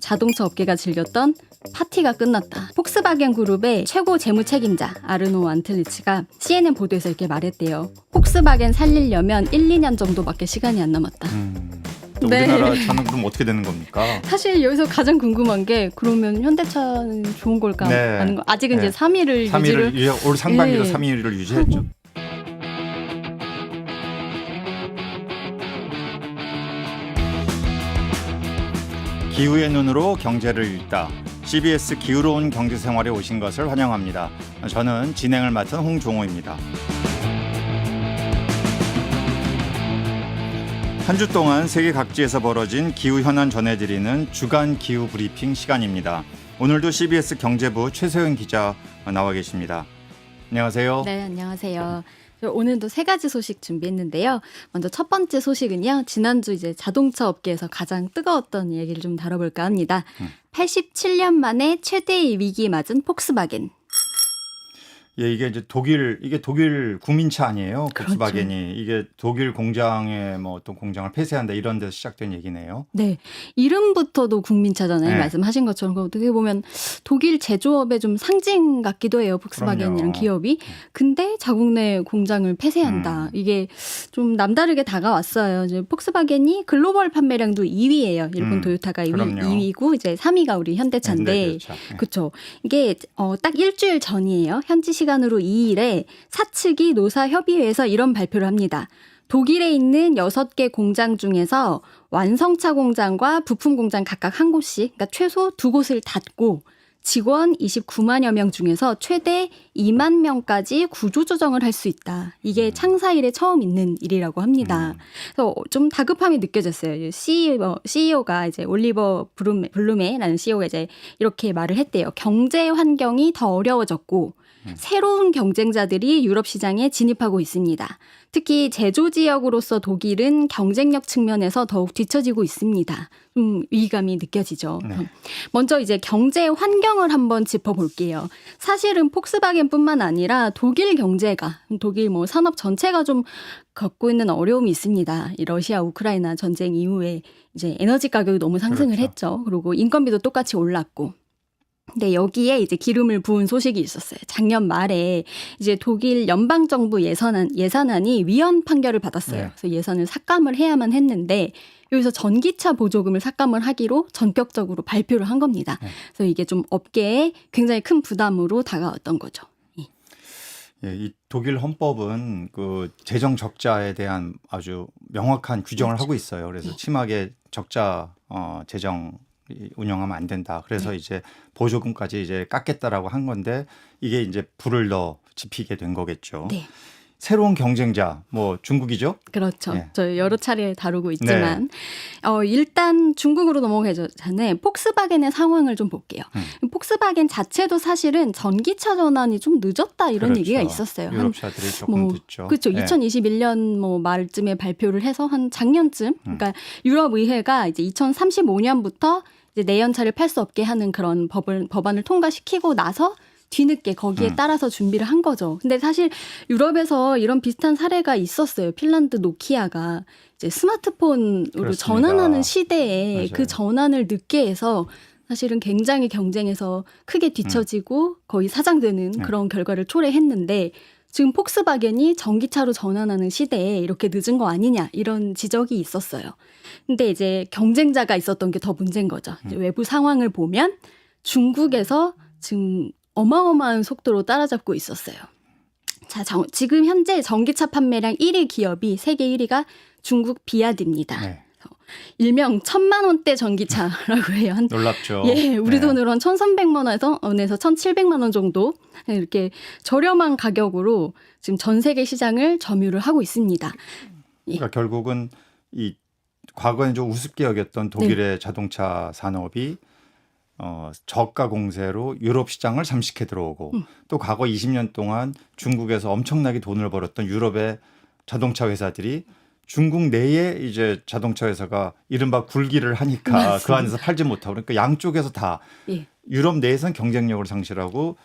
자동차 업계가 즐겼던 파티가 끝났다. 폭스바겐 그룹의 최고 재무 책임자 아르노 안틀리츠가 CNN 보도에서 이렇게 말했대요. 폭스바겐 살리려면 1, 2년 정도밖에 시간이 안 남았다. 음, 또 네. 우리나라 차는 그럼 어떻게 되는 겁니까? 사실 여기서 가장 궁금한 게 그러면 현대차는 좋은 걸까? 네. 아닌 거. 아직은 네. 이제 3위를 3위를 유지를 유지, 올 상반기로 예. 3위를 유지했죠. 기후의 눈으로 경제를 읽다. CBS 기후로운 경제 생활에 오신 것을 환영합니다. 저는 진행을 맡은 홍종호입니다. 한 주 동안 세계 각지에서 벌어진 기후 현안 전해드리는 주간 기후 브리핑 시간입니다. 오늘도 CBS 경제부 최소영 기자 나와 계십니다. 안녕하세요. 네, 안녕하세요. 저 오늘도 세 가지 소식 준비했는데요. 먼저 첫 번째 소식은요. 지난주 이제 자동차 업계에서 가장 뜨거웠던 얘기를 좀 다뤄볼까 합니다. 음. 87년 만에 최대의 위기에 맞은 폭스바겐. 예, 이게 이제 독일 이게 독일 국민차 아니에요? 그렇죠. 폭스바겐이 이게 독일 공장에 뭐 어떤 공장을 폐쇄한다 이런 데서 시작된 얘기네요. 네. 이름부터도 국민차잖아요. 네. 말씀하신 것처럼. 그 어떻게 보면 독일 제조업의 좀 상징 같기도 해요. 폭스바겐이라는 그럼요. 기업이. 근데 자국 내 공장을 폐쇄한다. 음. 이게 좀 남다르게 다가왔어요. 이제 폭스바겐이 글로벌 판매량도 2위예요. 일본 음, 도요타가 2위, 그럼요. 2위고 이제 3위가 우리 현대차인데 현대기아차. 예. 그렇죠. 이게 어, 딱 일주일 전이에요. 현지 시간 으로 2일에 사측이 노사협의회에서 이런 발표를 합니다. 독일에 있는 6개 공장 중에서 완성차 공장과 부품 공장 각각 한 곳씩, 그러니까 최소 두 곳을 닫고 직원 29만여 명 중에서 최대 2만 명까지 구조조정을 할 수 있다. 이게 창사 이래 처음 있는 일이라고 합니다. 음. 그래서 좀 다급함이 느껴졌어요. CEO, CEO가 이제 올리버 블루메, 블루메라는 CEO가 이제 이렇게 말을 했대요. 경제 환경이 더 어려워졌고 음. 새로운 경쟁자들이 유럽 시장에 진입하고 있습니다. 특히 제조 지역으로서 독일은 경쟁력 측면에서 더욱 뒤처지고 있습니다. 좀 위기감이 느껴지죠. 네. 먼저 이제 경제 환경을 한번 짚어볼게요. 사실은 폭스바겐뿐만 아니라 독일 경제가 독일 뭐 산업 전체가 좀 겪고 있는 어려움이 있습니다. 이 러시아 우크라이나 전쟁 이후에 이제 에너지 가격이 너무 상승을 그렇죠. 했죠. 그리고 인건비도 똑같이 올랐고. 근데 여기에 이제 기름을 부은 소식이 있었어요. 작년 말에 이제 독일 연방 정부 예산안 예산안이 위헌 판결을 받았어요. 네. 그래서 예산을 삭감을 해야만 했는데 여기서 전기차 보조금을 삭감을 하기로 전격적으로 발표를 한 겁니다. 네. 그래서 이게 좀 업계에 굉장히 큰 부담으로 다가왔던 거죠. 예, 이 독일 헌법은 그 재정 적자에 대한 아주 명확한 규정을 그렇죠. 하고 있어요. 그래서 네. 심하게 적자 어, 재정 이- 운영하면 안 된다. 그래서 네. 이제 보조금까지 이제 깎겠다라고 한 건데 이게 이제 불을 더 지피게 된 거겠죠. 네. 새로운 경쟁자 뭐 중국이죠? 그렇죠. 네. 저 여러 차례 다루고 있지만 어, 일단 중국으로 넘어가기 전에 폭스바겐의 상황을 좀 볼게요. 음. 폭스바겐 자체도 사실은 전기차 전환이 좀 늦었다 이런 그렇죠. 얘기가 있었어요. 한 유럽차들이 조금 뭐, 늦죠. 그렇죠. 예. 2021년 뭐 말쯤에 발표를 해서 한 작년쯤, 음. 그러니까 유럽 의회가 이제 2035년부터 이제 내연차를 팔 수 없게 하는 그런 법을 법안을 통과시키고 나서 뒤늦게 거기에 음. 따라서 준비를 한 거죠. 근데 사실 유럽에서 이런 비슷한 사례가 있었어요. 핀란드 노키아가 이제 스마트폰으로 그렇습니다. 전환하는 시대에 맞아요. 그 전환을 늦게 해서 사실은 굉장히 경쟁에서 크게 뒤처지고 거의 사장되는 네. 그런 결과를 초래했는데 지금 폭스바겐이 전기차로 전환하는 시대에 이렇게 늦은 거 아니냐 이런 지적이 있었어요. 근데 이제 경쟁자가 있었던 게 더 문제인 거죠. 음. 외부 상황을 보면 중국에서 지금 어마어마한 속도로 따라잡고 있었어요. 자, 정- 지금 현재 전기차 판매량 1위 기업이 세계 1위가 중국 비아디입니다. 네. 일명 천만 원대 전기차라고 해요. 한 놀랍죠. 예, 우리 네. 돈으로 한 1,300만 원에서 원에서 1,700만 원 정도 이렇게 저렴한 가격으로 지금 전 세계 시장을 점유를 하고 있습니다. 그러니까 결국은 이 과거에 좀 우습게 여겼던 독일의 네. 자동차 산업이 어, 저가 공세로 유럽 시장을 잠식해 들어오고 음. 또 과거 20년 동안 중국에서 엄청나게 돈을 벌었던 유럽의 자동차 회사들이 중국 내에 이제 자동차 회사가 이른바 굴기를 하니까 그 맞습니다. 안에서 팔지 못하고 그러니까 양쪽에서 다 예. 유럽 내에선 경쟁력을 상실하고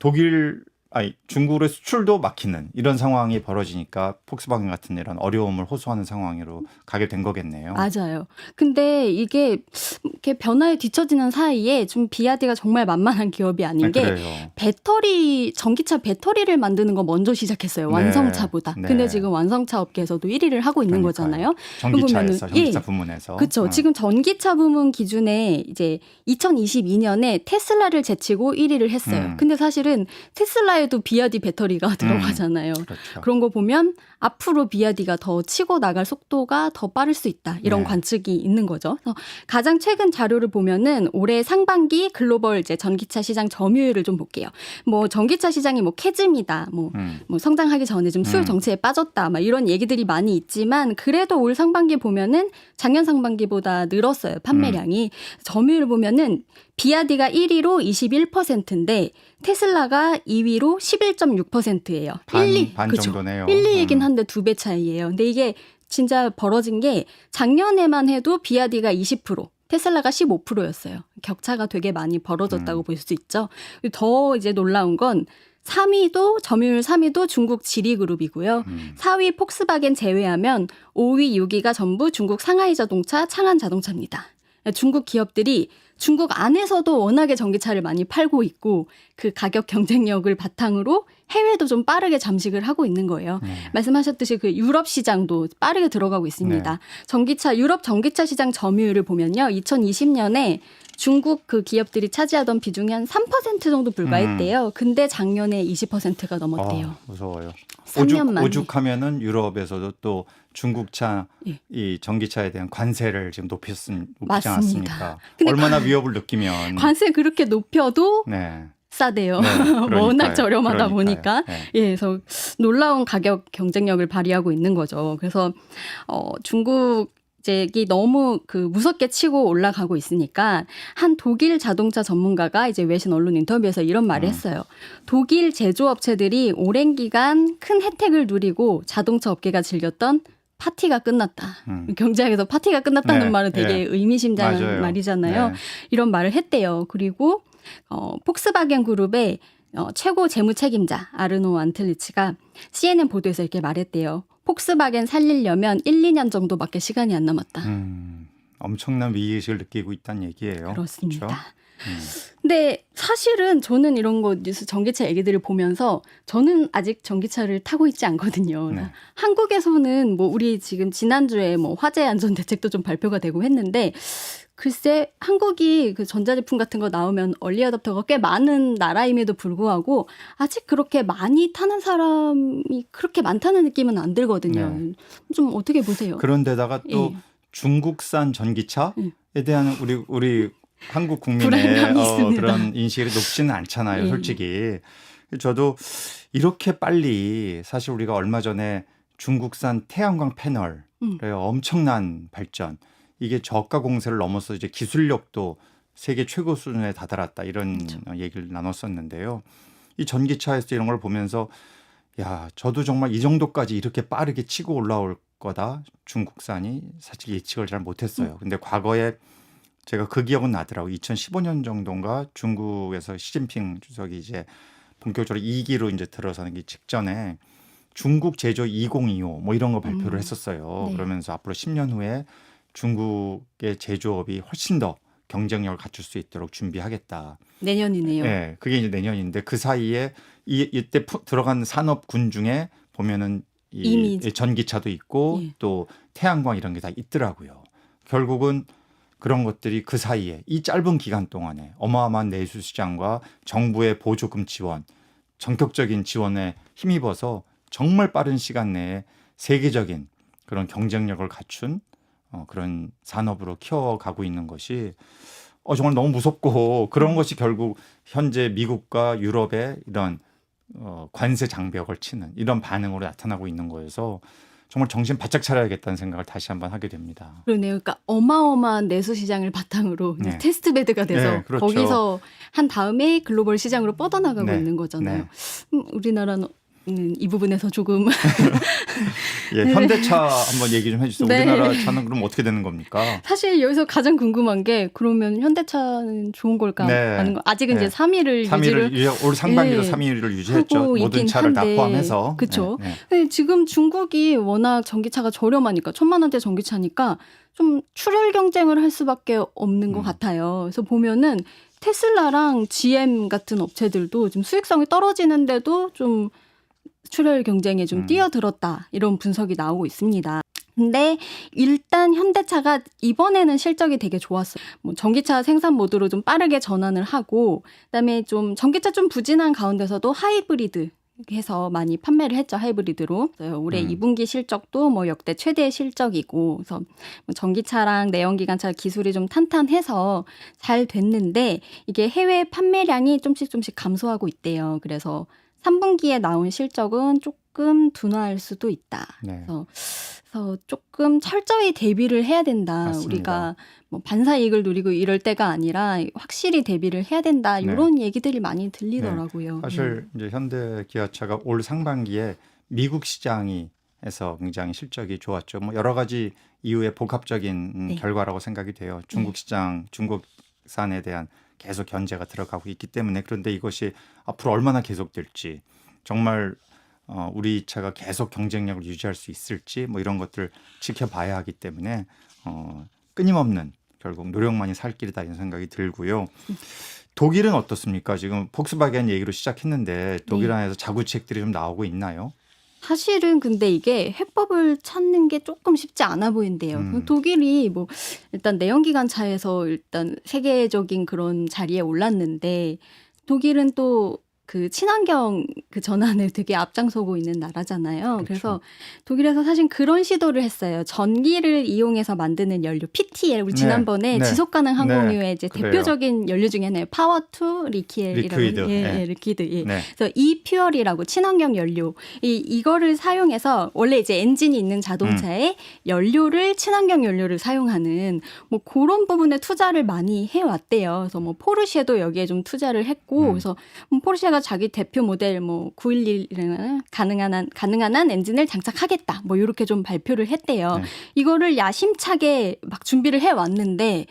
독일 아니 중국의 수출도 막히는 이런 상황이 벌어지니까 폭스바겐 같은 이런 어려움을 호소하는 상황으로 가게 된 거겠네요. 맞아요. 근데 이게 이렇게 변화에 뒤처지는 사이에 좀 비아디가 정말 만만한 기업이 아닌 네, 게 그래요. 배터리 전기차 배터리를 만드는 거 먼저 시작했어요. 네. 완성차보다. 네. 근데 지금 완성차 업계에서도 1위를 하고 있는 그러니까요. 거잖아요. 전기차에서 보면은- 전기차 예. 부문에서 그렇죠. 어. 지금 전기차 부문 기준에 이제 2022년에 테슬라를 제치고 1위를 했어요. 음. 근데 사실은 테슬라 에도 비아디 배터리가 들어가잖아요. 그렇죠. 그런 거 보면 앞으로 비아디가 더 치고 나갈 속도가 더 빠를 수 있다. 이런 네. 관측이 있는 거죠. 가장 최근 자료를 보면은 올해 상반기 글로벌 이제 전기차 시장 점유율을 좀 볼게요. 뭐 전기차 시장이 뭐 캐즘이다. 뭐 음. 뭐 성장하기 전에 좀 수요 음. 정체에 빠졌다. 막 이런 얘기들이 많이 있지만 그래도 올 상반기 보면은 작년 상반기보다 늘었어요. 음. 판매량이. 점유율 보면은 비아디가 1위로 21%인데 테슬라가 2위로 11.6%예요. 반, 1, 2, 반. 정도네요. 1, 2이긴 음. 한데 두 배 차이예요. 근데 이게 진짜 벌어진 게 작년에만 해도 비아디가 20%, 테슬라가 15%였어요. 격차가 되게 많이 벌어졌다고 음. 볼수 있죠. 더 이제 놀라운 건 3위도 점유율 3위도 중국 지리그룹이고요. 음. 4위 폭스바겐 제외하면 5위, 6위가 전부 중국 상하이 자동차, 창안 자동차입니다. 중국 기업들이 중국 안에서도 워낙에 전기차를 많이 팔고 있고 그 가격 경쟁력을 바탕으로 해외도 좀 빠르게 잠식을 하고 있는 거예요. 네. 말씀하셨듯이 그 유럽 시장도 빠르게 들어가고 있습니다. 네. 전기차 유럽 전기차 시장 점유율을 보면요. 2020년에 중국 그 기업들이 차지하던 비중이 한 3% 정도 불과했대요. 근데 작년에 20%가 넘었대요. 어, 무서워요. 3년 오죽, 만에. 오죽하면은 유럽에서도 또 중국차 예. 이 전기차에 대한 관세를 지금 높이지 맞습니다. 않았습니까? 얼마나 위협을 느끼면 관세 그렇게 높여도 네. 싸대요. 네. 워낙 저렴하다 그러니까요. 보니까. 네. 예, 그래서 놀라운 가격 경쟁력을 발휘하고 있는 거죠. 그래서 어 중국 이제 너무 그 무섭게 치고 올라가고 있으니까 한 독일 자동차 전문가가 이제 외신 언론 인터뷰에서 이런 말을 음. 했어요. 독일 제조업체들이 오랜 기간 큰 혜택을 누리고 자동차 업계가 즐겼던 파티가 끝났다. 음. 경제학에서 파티가 끝났다는 네, 말은 되게 네. 의미심장한 맞아요. 말이잖아요. 네. 이런 말을 했대요. 그리고 어, 폭스바겐 그룹의 어, 최고 재무 책임자 아르노 안틀리치가 CNN 보도에서 이렇게 말했대요. 폭스바겐 살리려면 1, 2년 정도밖에 시간이 안 남았다. 음, 엄청난 위기의식을 느끼고 있다는 얘기예요. 그렇습니다. 그렇죠? 음. 근데 사실은 저는 이런 거 뉴스 전기차 얘기들을 보면서 저는 아직 전기차를 타고 있지 않거든요. 네. 한국에서는 뭐 우리 지금 지난주에 뭐 화재 안전 대책도 좀 발표가 되고 했는데 글쎄 한국이 그 전자제품 같은 거 나오면 얼리 어답터가 꽤 많은 나라임에도 불구하고 아직 그렇게 많이 타는 사람이 그렇게 많다는 느낌은 안 들거든요. 네. 좀 어떻게 보세요? 그런데다가 또 예. 중국산 전기차에 예. 대한 우리 우리 한국 국민의 어. 그런 인식이 높지는 않잖아요, 예. 솔직히. 저도 이렇게 빨리 사실 우리가 얼마 전에 중국산 태양광 패널 음. 엄청난 발전 이게 저가 공세를 넘어서 이제 기술력도 세계 최고 수준에 다다랐다 이런 그렇죠. 어, 얘기를 나눴었는데요. 이 전기차에서 이런 걸 보면서 야 저도 정말 이 정도까지 이렇게 빠르게 치고 올라올 거다 중국산이 사실 예측을 잘 못했어요. 음. 근데 과거에 제가 그 기억은 나더라고. 2015년 정도인가 중국에서 시진핑 주석이 이제 본격적으로 2기로 이제 들어서는 게 직전에 중국 제조 2025 뭐 이런 거 발표를 음. 했었어요. 네. 그러면서 앞으로 10년 후에 중국의 제조업이 훨씬 더 경쟁력을 갖출 수 있도록 준비하겠다. 내년이네요. 예, 그게 이제 내년인데 그 사이에 이 이때 푸- 들어간 산업군 중에 보면은 이 이미- 전기차도 있고 예. 또 태양광 이런 게 다 있더라고요. 결국은 그런 것들이 그 사이에 이 짧은 기간 동안에 어마어마한 내수 시장과 정부의 보조금 지원, 전격적인 지원에 힘입어서 정말 빠른 시간 내에 세계적인 그런 경쟁력을 갖춘 어, 그런 산업으로 키워가고 있는 것이 어, 정말 너무 무섭고 그런 것이 결국 현재 미국과 유럽의 이런 어, 관세 장벽을 치는 이런 반응으로 나타나고 있는 거여서 정말 정신 바짝 차려야겠다는 생각을 다시 한번 하게 됩니다. 그러네요. 그러니까 어마어마한 내수 시장을 바탕으로 네. 테스트 베드가 돼서 네, 그렇죠. 거기서 한 다음에 글로벌 시장으로 뻗어나가고 네, 있는 거잖아요. 네. 음, 우리나라는 이 부분에서 조금 예, 현대차 한번 얘기 좀 해주세요. 네. 우리나라 차는 그럼 어떻게 되는 겁니까? 사실 여기서 가장 궁금한 게 그러면 현대차는 좋은 걸까? 네. 아닌 거. 아직은 네. 이제 3위를 3위를 유지를 유지, 올 상반기도 예. 3위를 유지했죠. 모든 차를 한데. 다 포함해서. 네, 네. 네, 지금 중국이 워낙 전기차가 저렴하니까 천만 원대 전기차니까 좀 출혈 경쟁을 할 수밖에 없는 것 음. 같아요. 그래서 보면은 테슬라랑 GM 같은 업체들도 좀 수익성이 떨어지는데도 좀 출혈 경쟁에 좀 음. 뛰어들었다 이런 분석이 나오고 있습니다. 근데 일단 현대차가 이번에는 실적이 되게 좋았어요. 뭐 전기차 생산 모드로 좀 빠르게 전환을 하고 그다음에 좀 전기차 좀 부진한 가운데서도 하이브리드 해서 많이 판매를 했죠 하이브리드로 올해 음. 2분기 실적도 뭐 역대 최대 실적이고 그래서 뭐 전기차랑 내연기관차 기술이 좀 탄탄해서 잘 됐는데 이게 해외 판매량이 좀씩 좀씩 감소하고 있대요 그래서 3분기에 나온 실적은 조금 둔화할 수도 있다 네. 그래서, 그래서 조금 철저히 대비를 해야 된다. 맞습니다. 우리가 뭐 반사 이익을 누리고 이럴 때가 아니라 확실히 대비를 해야 된다. 네. 이런 얘기들이 많이 들리더라고요. 사실 이제 현대 기아차가 올 상반기에 미국 시장이 에서 굉장히 실적이 좋았죠. 뭐 여러 가지 이유의 복합적인 음, 네. 결과라고 생각이 돼요. 중국 시장, 중국산에 대한 계속 견제가 들어가고 있기 때문에 그런데 이것이 앞으로 얼마나 계속될지 정말 어, 우리 차가 계속 경쟁력을 유지할 수 있을지 뭐 이런 것들 지켜봐야 하기 때문에 어, 끊임없는 결국 노력만이 살 길이다 이런 생각이 들고요. 독일은 어떻습니까? 지금 폭스바겐 얘기로 시작했는데 독일 네. 안에서 자구책들이 좀 나오고 있나요? 사실은 근데 이게 해법을 찾는 게 조금 쉽지 않아 보인대요. 음. 독일이 뭐 일단 내연기관 차에서 일단 세계적인 그런 자리에 올랐는데 독일은 또 그 친환경 그 전환에 되게 앞장서고 있는 나라잖아요. 그렇죠. 그래서 독일에서 사실 그런 시도를 했어요. 전기를 이용해서 만드는 연료 PTL 우리 네, 지난번에 네, 지속 가능 항공유의 네, 이제 그래요. 대표적인 연료 중에 하나예요. 파워 투 리퀴엘이라고 리퀴드, 예, 네. 예, 리퀴드. 예. 네. 그래서 이 퓨얼이라고 친환경 연료 이 이거를 사용해서 원래 이제 엔진이 있는 자동차에 연료를 친환경 연료를 사용하는 뭐 그런 부분에 투자를 많이 해 왔대요. 그래서 뭐 포르쉐도 여기에 좀 투자를 했고 음. 그래서 뭐 포르쉐가 자기 대표 모델 뭐 911은 가능한 한 가능한 한 엔진을 장착하겠다. 뭐 이렇게 좀 발표를 했대요. 네. 이거를 야심차게 막 준비를 해 왔는데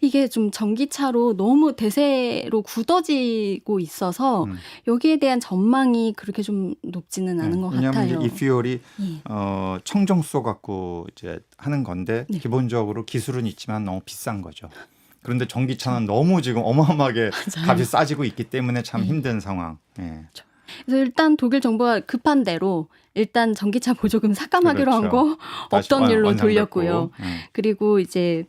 이게 좀 전기차로 너무 대세로 굳어지고 있어서 음. 여기에 대한 전망이 그렇게 좀 높지는 않은 것 왜냐하면 같아요. 이제 이 퓨얼이 예. 어, 청정소 갖고 이제 하는 건데 네. 기본적으로 기술은 있지만 너무 비싼 거죠. 그런데 전기차는 너무 지금 어마어마하게 맞아요. 값이 싸지고 있기 때문에 참 네. 힘든 상황. 예. 그래서 일단 독일 정부가 급한 대로 일단 전기차 보조금 삭감하기로 그렇죠. 한거 다시 없던 완- 일로. 돌렸고요. 예. 그리고 이제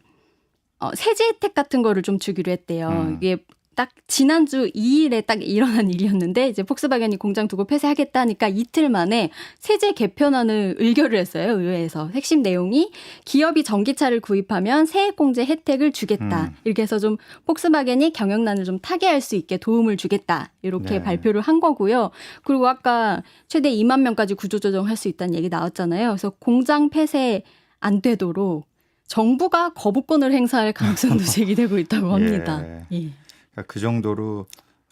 어, 세제 혜택 같은 거를 좀 주기로 했대요. 음. 이게 딱 지난주 2일에 딱 일어난 일이었는데 이제 폭스바겐이 공장 두고 폐쇄하겠다니까 이틀 만에 세제 개편안을 의결을 했어요 의회에서 핵심 내용이 기업이 전기차를 구입하면 세액공제 혜택을 주겠다 음. 이렇게 해서 좀 폭스바겐이 경영난을 좀 타개할 수 있게 도움을 주겠다 이렇게 네. 발표를 한 거고요 그리고 아까 최대 2만 명까지 구조조정할 수 있다는 얘기 나왔잖아요 그래서 공장 폐쇄 안 되도록 정부가 거부권을 행사할 가능성도 제기되고 있다고 합니다. 예. 그러니까 그 정도로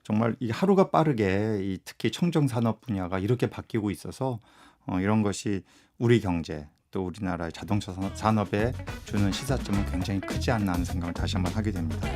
정말 이 하루가 빠르게 이 특히 청정 산업 분야가 이렇게 바뀌고 있어서 어, 이런 것이 우리 경제 또 우리나라의 자동차 산업- 산업에 주는 시사점은 굉장히 크지 않나 하는 생각을 다시 한번 하게 됩니다.